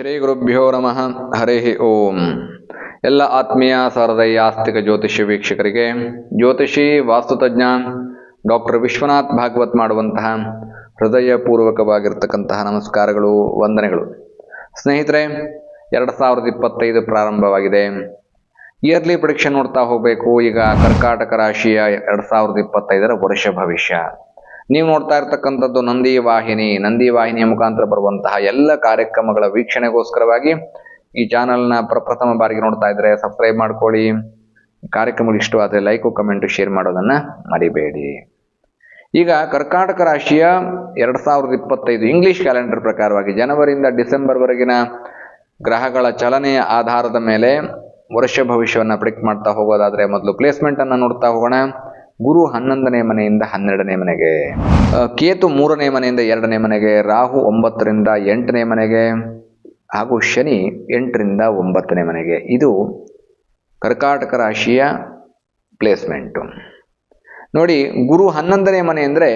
ಶ್ರೀ ಗುರುಭ್ಯೋ ನಮಃ. ಹರಿ ಓಂ. ಎಲ್ಲ ಆತ್ಮೀಯ ಸಾರದೈ ಆಸ್ತಿಕ ಜ್ಯೋತಿಷ್ಯ ವೀಕ್ಷಕರಿಗೆ, ಜ್ಯೋತಿಷಿ ವಾಸ್ತುತಜ್ಞ ಡಾಕ್ಟರ್ ವಿಶ್ವನಾಥ್ ಭಾಗವತ್ ಮಾಡುವಂತಹ ಹೃದಯಪೂರ್ವಕವಾಗಿರ್ತಕ್ಕಂತಹ ನಮಸ್ಕಾರಗಳು, ವಂದನೆಗಳು. ಸ್ನೇಹಿತರೆ, ಎರಡು ಸಾವಿರದ ಇಪ್ಪತ್ತೈದು ಪ್ರಾರಂಭವಾಗಿದೆ. ಇಯರ್ಲಿ ಪರೀಕ್ಷೆ ನೋಡ್ತಾ ಹೋಗಬೇಕು. ಈಗ ಕರ್ಕಾಟಕ ರಾಶಿಯ ಎರಡು ಸಾವಿರದ ಇಪ್ಪತ್ತೈದರ ವರ್ಷ ಭವಿಷ್ಯ ನೀವು ನೋಡ್ತಾ ಇರ್ತಕ್ಕಂಥದ್ದು ನಂದಿ ವಾಹಿನಿ. ನಂದಿ ವಾಹಿನಿಯ ಮುಖಾಂತರ ಬರುವಂತಹ ಎಲ್ಲ ಕಾರ್ಯಕ್ರಮಗಳ ವೀಕ್ಷಣೆಗೋಸ್ಕರವಾಗಿ ಈ ಚಾನಲ್ನ ಪ್ರಪ್ರಥಮ ಬಾರಿಗೆ ನೋಡ್ತಾ ಇದ್ರೆ ಸಬ್ಸ್ಕ್ರೈಬ್ ಮಾಡ್ಕೊಳ್ಳಿ. ಕಾರ್ಯಕ್ರಮಗಳು ಇಷ್ಟವಾದರೆ ಲೈಕು ಕಮೆಂಟು ಶೇರ್ ಮಾಡೋದನ್ನು ಮರಿಬೇಡಿ. ಈಗ ಕರ್ಕಾಟಕ ರಾಶಿಯ ಎರಡ್ ಸಾವಿರದ ಇಪ್ಪತ್ತೈದು ಇಂಗ್ಲಿಷ್ ಕ್ಯಾಲೆಂಡರ್ ಪ್ರಕಾರವಾಗಿ ಜನವರಿಯಿಂದ ಡಿಸೆಂಬರ್ವರೆಗಿನ ಗ್ರಹಗಳ ಚಲನೆಯ ಆಧಾರದ ಮೇಲೆ ವರ್ಷ ಭವಿಷ್ಯವನ್ನು ಪ್ರಿಡಿಕ್ಟ್ ಮಾಡ್ತಾ ಹೋಗೋದಾದರೆ ಮೊದಲು ಪ್ಲೇಸ್ಮೆಂಟನ್ನು ನೋಡ್ತಾ ಹೋಗೋಣ. ಗುರು ಹನ್ನೊಂದನೇ ಮನೆಯಿಂದ ಹನ್ನೆರಡನೇ ಮನೆಗೆ ಕೇತು ಮೂರನೇ ಮನೆಯಿಂದ ಎರಡನೇ ಮನೆಗೆ, ರಾಹು ಒಂಬತ್ತರಿಂದ ಎಂಟನೇ ಮನೆಗೆ, ಹಾಗೂ ಶನಿ ಎಂಟರಿಂದ ಒಂಬತ್ತನೇ ಮನೆಗೆ. ಇದು ಕರ್ಕಾಟಕ ರಾಶಿಯ ಪ್ಲೇಸ್ಮೆಂಟು ನೋಡಿ, ಗುರು ಹನ್ನೊಂದನೇ ಮನೆ ಅಂದರೆ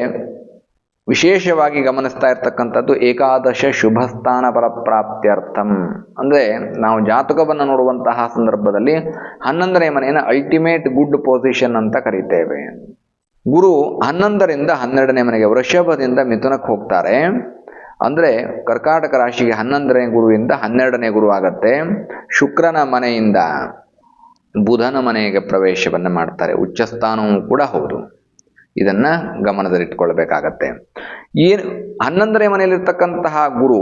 ವಿಶೇಷವಾಗಿ ಗಮನಿಸ್ತಾ ಇರ್ತಕ್ಕಂಥದ್ದು ಏಕಾದಶ ಶುಭ ಸ್ಥಾನ ಅಂದರೆ ನಾವು ಜಾತಕವನ್ನು ನೋಡುವಂತಹ ಸಂದರ್ಭದಲ್ಲಿ ಹನ್ನೊಂದನೇ ಮನೆಯನ್ನು ಅಲ್ಟಿಮೇಟ್ ಗುಡ್ ಪೊಸಿಷನ್ ಅಂತ ಕರೀತೇವೆ. ಗುರು ಹನ್ನೊಂದರಿಂದ ಹನ್ನೆರಡನೇ ಮನೆಗೆ ವೃಷಭದಿಂದ ಮಿಥುನಕ್ಕೆ ಹೋಗ್ತಾರೆ. ಅಂದರೆ ಕರ್ಕಾಟಕ ರಾಶಿಗೆ ಹನ್ನೊಂದನೇ ಗುರುವಿಂದ ಹನ್ನೆರಡನೇ ಗುರು ಆಗತ್ತೆ. ಶುಕ್ರನ ಮನೆಯಿಂದ ಬುಧನ ಮನೆಗೆ ಪ್ರವೇಶವನ್ನು ಮಾಡ್ತಾರೆ. ಉಚ್ಚಸ್ಥಾನವೂ ಕೂಡ ಹೌದು. ಇದನ್ನ ಗಮನದಲ್ಲಿಟ್ಕೊಳ್ಬೇಕಾಗತ್ತೆ. ಏನು ಹನ್ನೊಂದನೇ ಮನೆಯಲ್ಲಿರ್ತಕ್ಕಂತಹ ಗುರು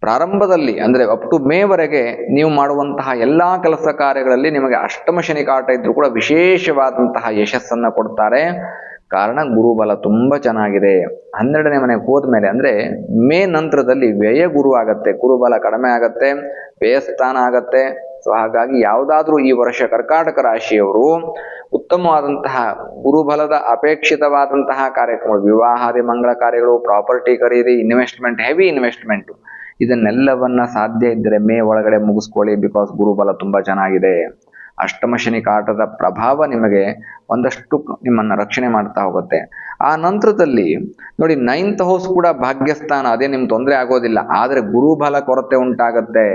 ಪ್ರಾರಂಭದಲ್ಲಿ, ಅಂದರೆ ಅಪ್ ಟು ಮೇವರೆಗೆ ನೀವು ಮಾಡುವಂತಹ ಎಲ್ಲಾ ಕೆಲಸ ಕಾರ್ಯಗಳಲ್ಲಿ ನಿಮಗೆ ಅಷ್ಟಮ ಶನಿ ಕಾಟ ಇದ್ರೂ ಕೂಡ ವಿಶೇಷವಾದಂತಹ ಯಶಸ್ಸನ್ನ ಕೊಡ್ತಾರೆ. ಕಾರಣ ಗುರುಬಲ ತುಂಬಾ ಚೆನ್ನಾಗಿದೆ. ಹನ್ನೆರಡನೇ ಮನೆಗೆ ಹೋದ್ಮೇಲೆ, ಅಂದ್ರೆ ಮೇ ನಂತರದಲ್ಲಿ ವ್ಯಯ ಗುರು ಆಗತ್ತೆ, ಗುರುಬಲ ಕಡಿಮೆ ಆಗತ್ತೆ, ವ್ಯಯಸ್ಥಾನ ಆಗತ್ತೆ. ಸೊ ಹಾಗಾಗಿ ಯಾವುದಾದ್ರೂ ಈ ವರ್ಷ ಕರ್ಕಾಟಕ ರಾಶಿಯವರು ಉತ್ತಮವಾದಂತಹ ಗುರುಬಲದ ಅಪೇಕ್ಷಿತವಾದಂತಹ ಕಾರ್ಯಕ್ರಮ ವಿವಾಹಾದಿ, ಮಂಗಳ ಕಾರ್ಯಗಳು, ಪ್ರಾಪರ್ಟಿ ಖರೀದಿ ಇನ್ವೆಸ್ಟ್ಮೆಂಟ್ ಹೆವಿ ಇನ್ವೆಸ್ಟ್ಮೆಂಟ್ ಇದನ್ನೆಲ್ಲವನ್ನ ಸಾಧ್ಯ ಇದ್ದರೆ ಮೇ ಒಳಗಡೆ ಮುಗಿಸ್ಕೊಳ್ಳಿ ಬಿಕಾಸ್ ಗುರುಬಲ ತುಂಬಾ ಚೆನ್ನಾಗಿದೆ. ಅಷ್ಟಮ ಶನಿ ಕಾಟದ ಪ್ರಭಾವ ನಿಮಗೆ ಒಂದಷ್ಟು ನಿಮ್ಮನ್ನ ರಕ್ಷಣೆ ಮಾಡ್ತಾ ಹೋಗುತ್ತೆ. ಆ ನಂತರದಲ್ಲಿ ನೋಡಿ ನೈನ್ತ್ ಹೌಸ್ ಕೂಡ ಭಾಗ್ಯಸ್ಥಾನ, ಅದೇ ನಿಮ್ ತೊಂದರೆ ಆಗೋದಿಲ್ಲ, ಆದ್ರೆ ಗುರುಬಲ ಕೊರತೆ ಉಂಟಾಗತ್ತೆ.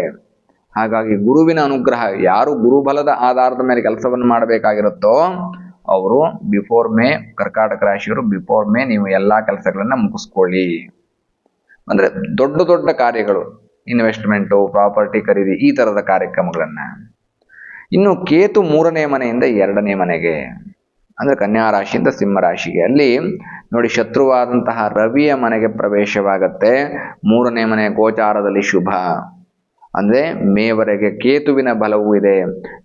ಹಾಗಾಗಿ ಗುರುವಿನ ಅನುಗ್ರಹ, ಯಾರು ಗುರುಬಲದ ಆಧಾರದ ಮೇಲೆ ಕೆಲಸವನ್ನು ಮಾಡಬೇಕಾಗಿರುತ್ತೋ ಅವರು ಬಿಫೋರ್ ಮೇ ಕರ್ಕಾಟಕ ರಾಶಿಯವರು ಬಿಫೋರ್ ಮೇ ನೀವು ಎಲ್ಲಾ ಕೆಲಸಗಳನ್ನ ಮುಗಿಸ್ಕೊಳ್ಳಿ. ಅಂದ್ರೆ ದೊಡ್ಡ ದೊಡ್ಡ ಕಾರ್ಯಗಳು ಇನ್ವೆಸ್ಟ್ಮೆಂಟು ಪ್ರಾಪರ್ಟಿ ಖರೀದಿ, ಈ ತರದ ಕಾರ್ಯಕ್ರಮಗಳನ್ನ. ಇನ್ನು ಕೇತು ಮೂರನೇ ಮನೆಯಿಂದ ಎರಡನೇ ಮನೆಗೆ, ಅಂದ್ರೆ ಕನ್ಯಾ ರಾಶಿಯಿಂದ ಸಿಂಹ ರಾಶಿಗೆ. ಅಲ್ಲಿ ನೋಡಿ ಶತ್ರುವಾದಂತಹ ರವಿಯ ಮನೆಗೆ ಪ್ರವೇಶವಾಗತ್ತೆ. ಮೂರನೇ ಮನೆ ಗೋಚಾರದಲ್ಲಿ ಶುಭ. ಅಂದ್ರೆ ಮೇವರೆಗೆ ಕೇತುವಿನ ಬಲವೂ ಇದೆ.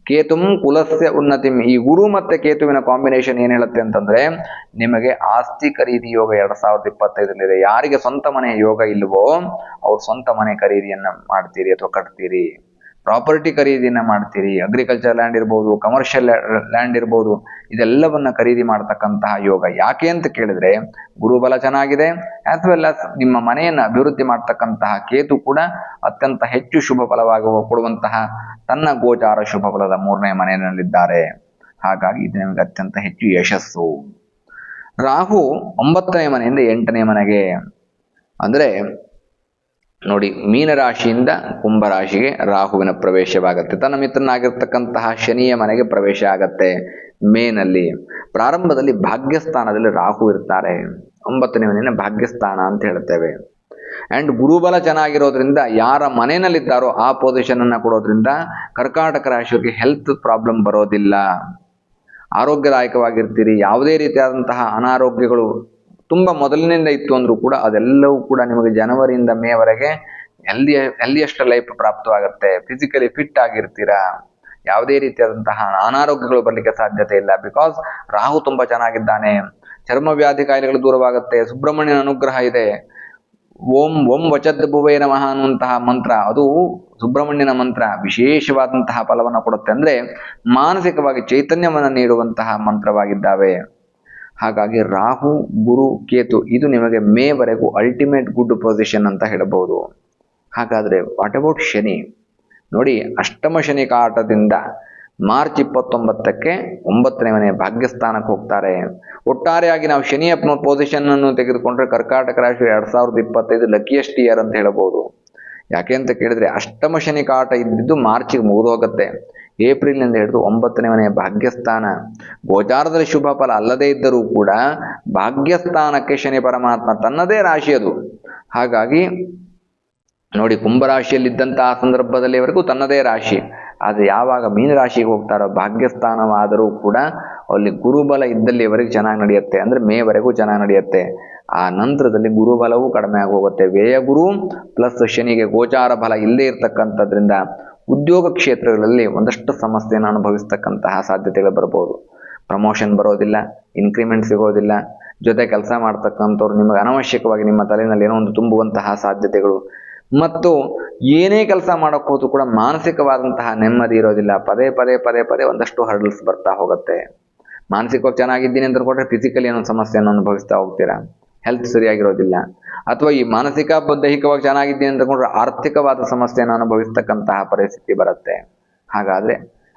ಕೇತುಂ ಕುಲಸ್ಯ ಉನ್ನತಿ. ಈ ಗುರು ಮತ್ತೆ ಕೇತುವಿನ ಕಾಂಬಿನೇಷನ್ ಏನು ಹೇಳುತ್ತೆ ಅಂತಂದ್ರೆ ನಿಮಗೆ ಆಸ್ತಿ ಖರೀದಿ ಯೋಗ ಎರಡ್ ಸಾವಿರದ ಇಪ್ಪತ್ತೈದರಲ್ಲಿದೆ. ಯಾರಿಗೆ ಸ್ವಂತ ಮನೆಯ ಯೋಗ ಇಲ್ವೋ ಅವ್ರು ಸ್ವಂತ ಮನೆ ಖರೀದಿಯನ್ನ ಮಾಡ್ತೀರಿ ಅಥವಾ ಕಟ್ತೀರಿ. ಪ್ರಾಪರ್ಟಿ ಖರೀದಿಯನ್ನ ಮಾಡ್ತೀರಿ ಅಗ್ರಿಕಲ್ಚರ್ ಲ್ಯಾಂಡ್ ಇರ್ಬೋದು ಕಮರ್ಷಿಯಲ್ ಲ್ಯಾಂಡ್ ಇರ್ಬೋದು, ಇದೆಲ್ಲವನ್ನ ಖರೀದಿ ಮಾಡ್ತಕ್ಕಂತಹ ಯೋಗ ಯಾಕೆ ಅಂತ ಕೇಳಿದ್ರೆ, ಗುರುಬಲ ಚೆನ್ನಾಗಿದೆ ಆಸ್ ವೆಲ್ ಆಸ್ ನಿಮ್ಮ ಮನೆಯನ್ನ ಅಭಿವೃದ್ಧಿ ಮಾಡ್ತಕ್ಕಂತಹ ಕೇತು ಕೂಡ ಅತ್ಯಂತ ಹೆಚ್ಚು ಶುಭ ಫಲವಾಗುವ ಕೊಡುವಂತಹ ತನ್ನ ಗೋಚಾರ ಶುಭ ಫಲದ ಮೂರನೇ ಮನೆಯಲ್ಲಿದ್ದಾರೆ. ಹಾಗಾಗಿ ಇದು ನಿಮಗೆ ಅತ್ಯಂತ ಹೆಚ್ಚು ಯಶಸ್ಸು. ರಾಹು ಒಂಬತ್ತನೇ ಮನೆಯಿಂದ ಎಂಟನೇ ಮನೆಗೆ, ಅಂದ್ರೆ ನೋಡಿ, ಮೀನರಾಶಿಯಿಂದ ಕುಂಭರಾಶಿಗೆ ರಾಹುವಿನ ಪ್ರವೇಶವಾಗುತ್ತೆ. ತನ್ನ ಮಿತ್ರನಾಗಿರ್ತಕ್ಕಂತಹ ಶನಿಯ ಮನೆಗೆ ಪ್ರವೇಶ ಆಗತ್ತೆ ಮೇನಲ್ಲಿ. ಪ್ರಾರಂಭದಲ್ಲಿ ಭಾಗ್ಯಸ್ಥಾನದಲ್ಲಿ ರಾಹು ಇರ್ತಾರೆ. ಒಂಬತ್ತನೇ ಮನೆಯ ಭಾಗ್ಯಸ್ಥಾನ ಅಂತ ಹೇಳ್ತೇವೆ. ಅಂಡ್ ಗುರುಬಲ ಚೆನ್ನಾಗಿರೋದ್ರಿಂದ ಯಾರ ಮನೆಯಲ್ಲಿದ್ದಾರೋ ಆ ಪೊಸಿಷನ್ ಅನ್ನ ಕೊಡೋದ್ರಿಂದ ಕರ್ಕಾಟಕ ರಾಶಿಯವರಿಗೆ ಹೆಲ್ತ್ ಪ್ರಾಬ್ಲಮ್ ಬರೋದಿಲ್ಲ. ಆರೋಗ್ಯದಾಯಕವಾಗಿರ್ತೀರಿ. ಯಾವುದೇ ರೀತಿಯಾದಂತಹ ಅನಾರೋಗ್ಯಗಳು ತುಂಬ ಮೊದಲಿನಿಂದ ಇತ್ತು ಅಂದ್ರೂ ಕೂಡ ಅದೆಲ್ಲವೂ ಕೂಡ ನಿಮಗೆ ಜನವರಿಯಿಂದ ಮೇವರೆಗೆ ಎಲ್ಲಿ ಎಲ್ಲಿಯಷ್ಟು ಲೈಫ್ ಪ್ರಾಪ್ತವಾಗುತ್ತೆ. ಫಿಸಿಕಲಿ ಫಿಟ್ ಆಗಿರ್ತೀರಾ. ಯಾವುದೇ ರೀತಿಯಾದಂತಹ ಅನಾರೋಗ್ಯಗಳು ಬರಲಿಕ್ಕೆ ಸಾಧ್ಯತೆ ಇಲ್ಲ. ಬಿಕಾಸ್ ರಾಹು ತುಂಬಾ ಚೆನ್ನಾಗಿದ್ದಾನೆ. ಚರ್ಮ ವ್ಯಾಧಿ ಕಾಯಿಲೆಗಳು ದೂರವಾಗುತ್ತೆ. ಸುಬ್ರಹ್ಮಣ್ಯನ ಅನುಗ್ರಹ ಇದೆ. ಓಂ ಓಂ ವಚದ್ ಭುವೇ ನಮಃ ಅನ್ನುವಂತಹ ಮಂತ್ರ. ಅದು ಸುಬ್ರಹ್ಮಣ್ಯನ ಮಂತ್ರ. ವಿಶೇಷವಾದಂತಹ ಫಲವನ್ನು ಕೊಡುತ್ತೆ. ಅಂದ್ರೆ ಮಾನಸಿಕವಾಗಿ ಚೈತನ್ಯವನ್ನು ನೀಡುವಂತಹ ಮಂತ್ರವಾಗಿದ್ದಾವೆ. ಹಾಗಾಗಿ ರಾಹು, ಗುರು, ಕೇತು ಇದು ನಿಮಗೆ ಮೇವರೆಗೂ ಅಲ್ಟಿಮೇಟ್ ಗುಡ್ ಪೊಸಿಷನ್ ಅಂತ ಹೇಳಬಹುದು. ಹಾಗಾದರೆ ವಾಟ್ ಅಬೌಟ್ ಶನಿ? ನೋಡಿ, ಅಷ್ಟಮ ಶನಿ ಕಾಟದಿಂದ ಮಾರ್ಚ್ ಇಪ್ಪತ್ತೊಂಬತ್ತಕ್ಕೆ ಒಂಬತ್ತನೇ ಮನೆ ಭಾಗ್ಯಸ್ಥಾನಕ್ಕೆ ಹೋಗ್ತಾರೆ. ಒಟ್ಟಾರೆಯಾಗಿ ನಾವು ಶನಿಯ ಪೊಸಿಷನ್ ಅನ್ನು ತೆಗೆದುಕೊಂಡ್ರೆ ಕರ್ಕಾಟಕ ರಾಶಿ ಎರಡ್ ಸಾವಿರದ ಇಪ್ಪತ್ತೈದು ಲಕಿಯೆಸ್ಟ್ ಇಯರ್ ಅಂತ ಹೇಳಬಹುದು. ಯಾಕೆ ಅಂತ ಕೇಳಿದ್ರೆ ಅಷ್ಟಮ ಶನಿ ಕಾಟ ಇದ್ದಿದ್ದು ಮಾರ್ಚಿಗೆ ಮುಗಿದೋಗುತ್ತೆ. ಏಪ್ರಿಲ್ನಿಂದ ಹಿಡಿದು ಒಂಬತ್ತನೇ ಮನೆಯ ಭಾಗ್ಯಸ್ಥಾನ. ಗೋಚಾರದಲ್ಲಿ ಶುಭ ಫಲ ಅಲ್ಲದೇ ಇದ್ದರೂ ಕೂಡ ಭಾಗ್ಯಸ್ಥಾನಕ್ಕೆ ಶನಿ ಪರಮಾತ್ಮ ತನ್ನದೇ ರಾಶಿ ಅದು. ಹಾಗಾಗಿ ನೋಡಿ ಕುಂಭರಾಶಿಯಲ್ಲಿದ್ದಂತಹ ಸಂದರ್ಭದಲ್ಲಿವರೆಗೂ ತನ್ನದೇ ರಾಶಿ. ಆದರೆ ಯಾವಾಗ ಮೀನರಾಶಿಗೆ ಹೋಗ್ತಾರೋ, ಭಾಗ್ಯಸ್ಥಾನವಾದರೂ ಕೂಡ ಅಲ್ಲಿ ಗುರುಬಲ ಇದ್ದಲ್ಲಿವರೆಗೆ ಚೆನ್ನಾಗಿ ನಡೆಯುತ್ತೆ. ಅಂದರೆ ಮೇವರೆಗೂ ಚೆನ್ನಾಗಿ ನಡೆಯುತ್ತೆ. ಆ ನಂತರದಲ್ಲಿ ಗುರುಬಲವೂ ಕಡಿಮೆ ಆಗಿ ಹೋಗುತ್ತೆ ವ್ಯಯ ಗುರು ಪ್ಲಸ್ ಶನಿಗೆ ಗೋಚಾರ ಬಲ ಇಲ್ಲದೇ ಇರತಕ್ಕಂಥದ್ರಿಂದ ಉದ್ಯೋಗ ಕ್ಷೇತ್ರಗಳಲ್ಲಿ ಒಂದಷ್ಟು ಸಮಸ್ಯೆಯನ್ನು ಅನುಭವಿಸ್ತಕ್ಕಂತಹ ಸಾಧ್ಯತೆಗಳು ಬರ್ಬೋದು. ಪ್ರಮೋಷನ್ ಬರೋದಿಲ್ಲ ಇನ್ಕ್ರಿಮೆಂಟ್ ಸಿಗೋದಿಲ್ಲ, ಜೊತೆ ಕೆಲಸ ಮಾಡ್ತಕ್ಕಂಥವ್ರು ನಿಮಗೆ ಅನವಶ್ಯಕವಾಗಿ ನಿಮ್ಮ ತಲೆಯಲ್ಲಿ ಏನೋ ಒಂದು ತುಂಬುವಂತಹ ಸಾಧ್ಯತೆಗಳು. ಮತ್ತು ಏನೇ ಕೆಲಸ ಮಾಡೋಕ್ಕೆ ಕೂಡ ಮಾನಸಿಕವಾದಂತಹ ನೆಮ್ಮದಿ ಇರೋದಿಲ್ಲ. ಪದೇ ಪದೇ ಪದೇ ಪದೇ ಒಂದಷ್ಟು ಹರ್ಡಲ್ಸ್ ಬರ್ತಾ ಹೋಗುತ್ತೆ. ಮಾನಸಿಕವಾಗಿ ಚೆನ್ನಾಗಿದ್ದೀನಿ ಅಂತ ಕೊಟ್ಟರೆ ಫಿಸಿಕಲಿ ಏನೋ ಸಮಸ್ಯೆಯನ್ನು ಅನುಭವಿಸ್ತಾ ಹೋಗ್ತೀರಾ? ಹೆಲ್ತ್ ಸರಿಯಾಗಿರೋದಿಲ್ಲ. ಅಥವಾ ಈ ಮಾನಸಿಕ ದೈಹಿಕವಾಗಿ ಚೆನ್ನಾಗಿದ್ದೀನಿ ಅಂತ ಕೊಂಡ್ರೆ ಆರ್ಥಿಕವಾದ ಸಮಸ್ಯೆಯನ್ನು ಅನುಭವಿಸ್ತಕ್ಕಂತಹ ಪರಿಸ್ಥಿತಿ ಬರುತ್ತೆ. ಹಾಗಾದ್ರೆ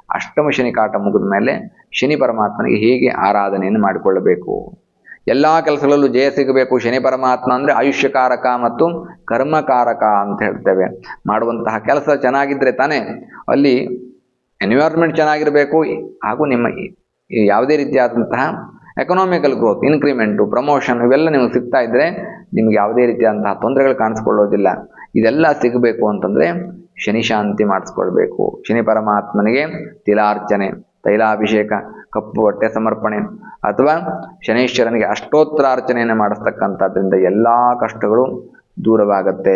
ಅಷ್ಟಮ ಶನಿ ಕಾಟ ಮುಗಿದ ಮೇಲೆ ಶನಿ ಪರಮಾತ್ಮನಿಗೆ ಹೇಗೆ ಆರಾಧನೆಯನ್ನು ಮಾಡಿಕೊಳ್ಳಬೇಕು? ಎಲ್ಲಾ ಕೆಲಸಗಳಲ್ಲೂ ಜಯ ಸಿಗಬೇಕು. ಶನಿ ಪರಮಾತ್ಮ ಅಂದ್ರೆ ಆಯುಷ್ಯಕಾರಕ ಮತ್ತು ಕರ್ಮಕಾರಕ ಅಂತ ಹೇಳ್ತೇವೆ. ಮಾಡುವಂತಹ ಕೆಲಸ ಚೆನ್ನಾಗಿದ್ರೆ ತಾನೇ ಅಲ್ಲಿ ಎನ್ವಿರಾನ್ಮೆಂಟ್ ಚೆನ್ನಾಗಿರಬೇಕು. ಹಾಗೂ ನಿಮ್ಮ ಯಾವುದೇ ರೀತಿಯಾದಂತಹ ಎಕನಾಮಿಕಲ್ ಗ್ರೋತ್ ಇನ್ಕ್ರಿಮೆಂಟು ಪ್ರಮೋಷನ್ ಇವೆಲ್ಲ ನಿಮಗೆ ಸಿಗ್ತಾ ಇದ್ರೆ ನಿಮ್ಗೆ ಯಾವುದೇ ರೀತಿಯಾದಂತಹ ತೊಂದರೆಗಳು ಕಾಣಿಸ್ಕೊಳ್ಳೋದಿಲ್ಲ. ಇದೆಲ್ಲ ಸಿಗಬೇಕು ಅಂತಂದ್ರೆ ಶನಿ ಶಾಂತಿ ಮಾಡಿಸ್ಕೊಳ್ಬೇಕು. ಶನಿ ಪರಮಾತ್ಮನಿಗೆ ತಿಲಾರ್ಚನೆ, ತೈಲಾಭಿಷೇಕ, ಕಪ್ಪು ಹೊಟ್ಟೆ ಸಮರ್ಪಣೆ, ಅಥವಾ ಶನೇಶ್ವರನಿಗೆ ಅಷ್ಟೋತ್ತರಾರ್ಚನೆಯನ್ನು ಮಾಡಿಸ್ತಕ್ಕಂಥದ್ರಿಂದ ಎಲ್ಲ ಕಷ್ಟಗಳು ದೂರವಾಗುತ್ತೆ.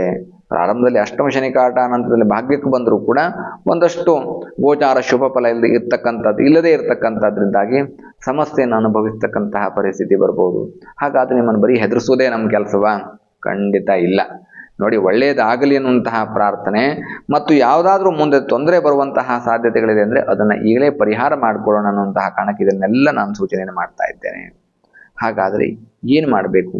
ಪ್ರಾರಂಭದಲ್ಲಿ ಅಷ್ಟಮ ಶನಿ ಕಾಟ ನಂತರದಲ್ಲಿ ಭಾಗ್ಯಕ್ಕೆ ಬಂದರೂ ಕೂಡ ಒಂದಷ್ಟು ಗೋಚಾರ ಶುಭ ಫಲ ಇಲ್ಲದೆ ಇರ್ತಕ್ಕಂಥದ್ದು, ಇಲ್ಲದೆ ಇರತಕ್ಕಂಥದ್ರಿಂದಾಗಿ ಸಮಸ್ಯೆಯನ್ನು ಅನುಭವಿಸ್ತಕ್ಕಂತಹ ಪರಿಸ್ಥಿತಿ ಬರ್ಬೋದು. ಹಾಗಾದ್ರೆ ನಿಮ್ಮನ್ನು ಬರೀ ಹೆದರಿಸೋದೇ ನಮ್ಮ ಕೆಲಸವಾ? ಖಂಡಿತ ಇಲ್ಲ. ನೋಡಿ ಒಳ್ಳೆಯದಾಗಲಿ ಅನ್ನುವಂತಹ ಪ್ರಾರ್ಥನೆ ಮತ್ತು ಯಾವುದಾದ್ರೂ ಮುಂದೆ ತೊಂದರೆ ಬರುವಂತಹ ಸಾಧ್ಯತೆಗಳಿದೆ ಅಂದರೆ ಅದನ್ನು ಈಗಲೇ ಪರಿಹಾರ ಮಾಡಿಕೊಳ್ಳೋಣ ಅನ್ನುವಂತಹ ಕಾರಣಕ್ಕೆ ಇದನ್ನೆಲ್ಲ ನಾನು ಸೂಚನೆಯನ್ನು ಮಾಡ್ತಾ ಇದ್ದೇನೆ. ಹಾಗಾದರೆ ಏನು ಮಾಡಬೇಕು?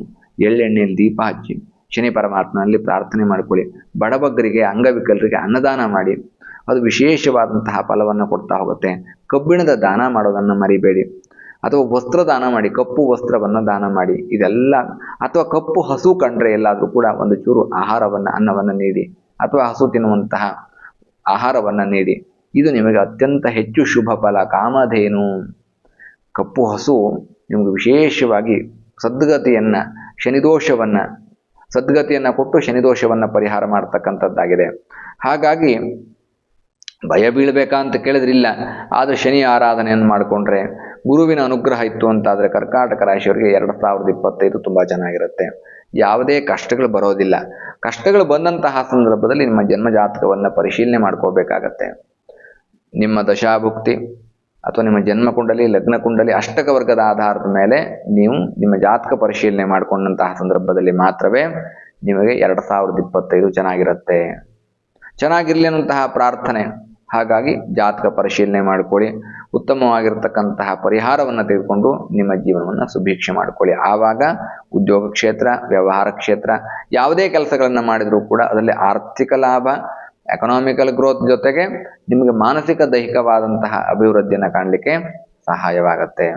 ಎಳ್ಳೆಣ್ಣೆಯಲ್ಲಿ ದೀಪ ಹಚ್ಚಿ. ಶನಿ ಪರಮಾತ್ಮನಲ್ಲಿ ಪ್ರಾರ್ಥನೆ ಮಾಡಿಕೊಳ್ಳಿ. ಬಡಬಗ್ಗರಿಗೆ, ಅಂಗವಿಕಲರಿಗೆ ಅನ್ನದಾನ ಮಾಡಿ. ಅದು ವಿಶೇಷವಾದಂತಹ ಫಲವನ್ನು ಕೊಡ್ತಾ ಹೋಗುತ್ತೆ. ಕಬ್ಬಿಣದ ದಾನ ಮಾಡೋದನ್ನು ಮರಿಬೇಡಿ. ಅಥವಾ ವಸ್ತ್ರ ದಾನ ಮಾಡಿ, ಕಪ್ಪು ವಸ್ತ್ರವನ್ನು ದಾನ ಮಾಡಿ, ಇದೆಲ್ಲ, ಅಥವಾ ಕಪ್ಪು ಹಸು ಕಂಡ್ರೆ ಎಲ್ಲಾದರೂ ಕೂಡ ಒಂದು ಚೂರು ಆಹಾರವನ್ನು, ಅನ್ನವನ್ನು ನೀಡಿ, ಅಥವಾ ಹಸು ತಿನ್ನುವಂತಹ ಆಹಾರವನ್ನು ನೀಡಿ. ಇದು ನಿಮಗೆ ಅತ್ಯಂತ ಹೆಚ್ಚು ಶುಭ ಫಲ. ಕಾಮಧೇನು. ಕಪ್ಪು ಹಸು ನಿಮಗೆ ವಿಶೇಷವಾಗಿ ಸದ್ಗತಿಯನ್ನು, ಶನಿದೋಷವನ್ನ ಸದ್ಗತಿಯನ್ನ ಕೊಟ್ಟು ಶನಿದೋಷವನ್ನು ಪರಿಹಾರ ಮಾಡ್ತಕ್ಕಂಥದ್ದಾಗಿದೆ. ಹಾಗಾಗಿ ಭಯ ಬೀಳ್ಬೇಕಾ ಅಂತ ಕೇಳಿದ್ರಿಲ್ಲ, ಆದ್ರೆ ಶನಿ ಆರಾಧನೆಯನ್ನು ಮಾಡಿಕೊಂಡ್ರೆ ಗುರುವಿನ ಅನುಗ್ರಹ ಇತ್ತು ಅಂತಾದರೆ ಕರ್ಕಾಟಕ ರಾಶಿಯವರಿಗೆ ಎರಡು ಸಾವಿರದ ಇಪ್ಪತ್ತೈದು ತುಂಬಾ ಚೆನ್ನಾಗಿರುತ್ತೆ. ಯಾವುದೇ ಕಷ್ಟಗಳು ಬರೋದಿಲ್ಲ. ಕಷ್ಟಗಳು ಬಂದಂತಹ ಸಂದರ್ಭದಲ್ಲಿ ನಿಮ್ಮ ಜನ್ಮ ಜಾತಕವನ್ನ ಪರಿಶೀಲನೆ ಮಾಡ್ಕೋಬೇಕಾಗತ್ತೆ. ನಿಮ್ಮ ದಶಾಭುಕ್ತಿ ಅಥವಾ ನಿಮ್ಮ ಜನ್ಮ ಕುಂಡಲಿ, ಲಗ್ನ ಕುಂಡಲಿ, ಅಷ್ಟಕ ವರ್ಗದ ಆಧಾರದ ಮೇಲೆ ನೀವು ನಿಮ್ಮ ಜಾತಕ ಪರಿಶೀಲನೆ ಮಾಡಿಕೊಂಡಂತಹ ಸಂದರ್ಭದಲ್ಲಿ ಮಾತ್ರವೇ ನಿಮಗೆ ಎರಡು ಸಾವಿರದ ಇಪ್ಪತ್ತೈದು ಚೆನ್ನಾಗಿರುತ್ತೆ. ಚೆನ್ನಾಗಿರ್ಲಿ ಅನ್ನುವಂತಹ ಪ್ರಾರ್ಥನೆ. ಹಾಗಾಗಿ ಜಾತಕ ಪರಿಶೀಲನೆ ಮಾಡಿಕೊಳ್ಳಿ. ಉತ್ತಮವಾಗಿರ್ತಕ್ಕಂತಹ ಪರಿಹಾರವನ್ನು ತೆಗೆದುಕೊಂಡು ನಿಮ್ಮ ಜೀವನವನ್ನು ಸುಭೀಕ್ಷೆ ಮಾಡಿಕೊಳ್ಳಿ. ಆವಾಗ ಉದ್ಯೋಗ ಕ್ಷೇತ್ರ, ವ್ಯವಹಾರ ಕ್ಷೇತ್ರ, ಯಾವುದೇ ಕೆಲಸಗಳನ್ನು ಮಾಡಿದರೂ ಕೂಡ ಅದರಲ್ಲಿ ಆರ್ಥಿಕ ಲಾಭ ಎಕನಾಮಿಕಲ್ ಗ್ರೋತ್ ಜೊತೆಗೆ ನಿಮಗೆ ಮಾನಸಿಕ ದೈಹಿಕವಾದಂತಹ ಅಭಿವೃದ್ಧಿಯನ್ನು ಕಾಣಲಿಕ್ಕೆ ಸಹಾಯವಾಗುತ್ತೆ.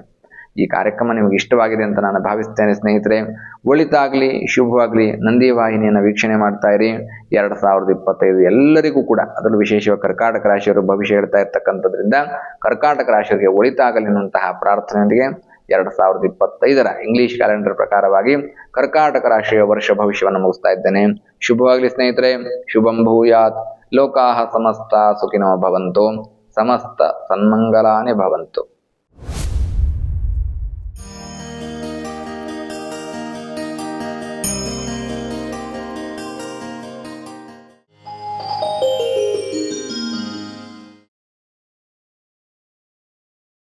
ಈ ಕಾರ್ಯಕ್ರಮ ನಿಮಗೆ ಇಷ್ಟವಾಗಿದೆ ಅಂತ ನಾನು ಭಾವಿಸ್ತೇನೆ ಸ್ನೇಹಿತರೆ. ಒಳಿತಾಗ್ಲಿ, ಶುಭವಾಗ್ಲಿ. ನಂದಿ ವಾಹಿನಿಯನ್ನು ವೀಕ್ಷಣೆ ಮಾಡ್ತಾ ಇರಿ. ಎರಡು ಸಾವಿರದ ಇಪ್ಪತ್ತೈದು ಎಲ್ಲರಿಗೂ ಕೂಡ ಅದರಲ್ಲೂ ವಿಶೇಷವಾಗಿ ಕರ್ಕಾಟಕ ರಾಶಿಯವರು ಭವಿಷ್ಯ ಹೇಳ್ತಾ ಇರ್ತಕ್ಕಂಥದ್ರಿಂದ ಕರ್ಕಾಟಕ ರಾಶಿಯವರಿಗೆ ಒಳಿತಾಗಲಿ ಅನ್ನುವಂತಹ ಪ್ರಾರ್ಥನೆಯೊಂದಿಗೆ ಎರಡು ಸಾವಿರದ ಇಪ್ಪತ್ತೈದರ ಇಂಗ್ಲಿಷ್ ಕ್ಯಾಲೆಂಡರ್ ಪ್ರಕಾರವಾಗಿ ಕರ್ಕಾಟಕ ರಾಶಿಯ ವರ್ಷ ಭವಿಷ್ಯವನ್ನು ಮುಗಿಸ್ತಾ ಇದ್ದೇನೆ. ಶುಭವಾಗಲಿ ಸ್ನೇಹಿತರೆ. ಶುಭಂ ಭೂಯಾತ್. ಲೋಕಾಹ ಸಮಸ್ತ ಸುಖಿನೋ ಭವಂತು ಸಮಸ್ತ ಸನ್ಮಂಗಲಾನಿ ಭವಂತು.